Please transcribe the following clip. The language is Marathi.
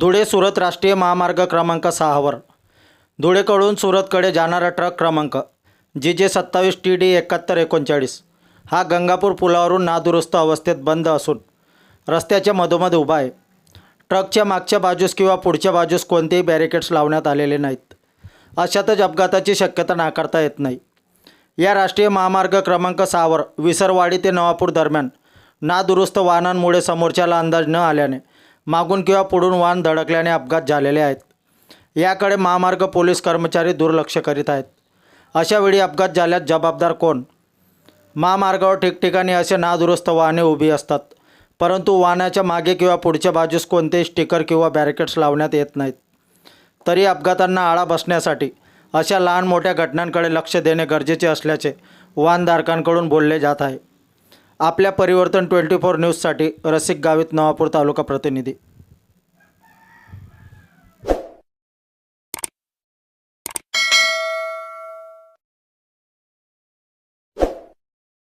धुळे सुरत राष्ट्रीय महामार्ग क्रमांक सहावर. धुळेकडून सुरतकडे जाणारा ट्रक क्रमांक जी जे सत्तावीस टी डी एकाहत्तर एकोणचाळीस. हा गंगापूर पुलावरून नादुरुस्त अवस्थेत बंद असून रस्त्याच्या मधोमध उभा आहे. ट्रकच्या मागच्या बाजूस किंवा पुढच्या बाजूस कोणतेही बॅरिकेड्स लावण्यात आलेले नाहीत. अशातच अपघाताची शक्यता नाकारता येत नाही. या राष्ट्रीय महामार्ग क्रमांक सहावर विसरवाडी ते नवापूर दरम्यान नादुरुस्त वाहनांमुळे समोरच्याला अंदाज न आल्याने मागून किंवा पुढून वाहन धडकल्याने अपघात झालेले आहेत. याकडे महामार्ग पोलीस कर्मचारी दुर्लक्ष करीत आहेत. अशावेळी अपघात झाल्यास जबाबदार कोण? महामार्गावर ठिकठिकाणी असे नादुरुस्त वाहने उभी असतात परंतु वाहनाच्या मागे किंवा पुढच्या बाजूस कोणतेही स्टिकर किंवा बॅरिकेड्स लावण्यात येत नाहीत. तरी अपघातांना आळा बसण्यासाठी अशा लहान मोठ्या घटनांकडे लक्ष देणे गरजेचे असल्याचे वाहनधारकांकडून बोलले जात आहे. आपल्या परिवर्तन ट्वेंटी फोर न्यूजसाठी रसिक गावित नवापूर तालुका प्रतिनिधी.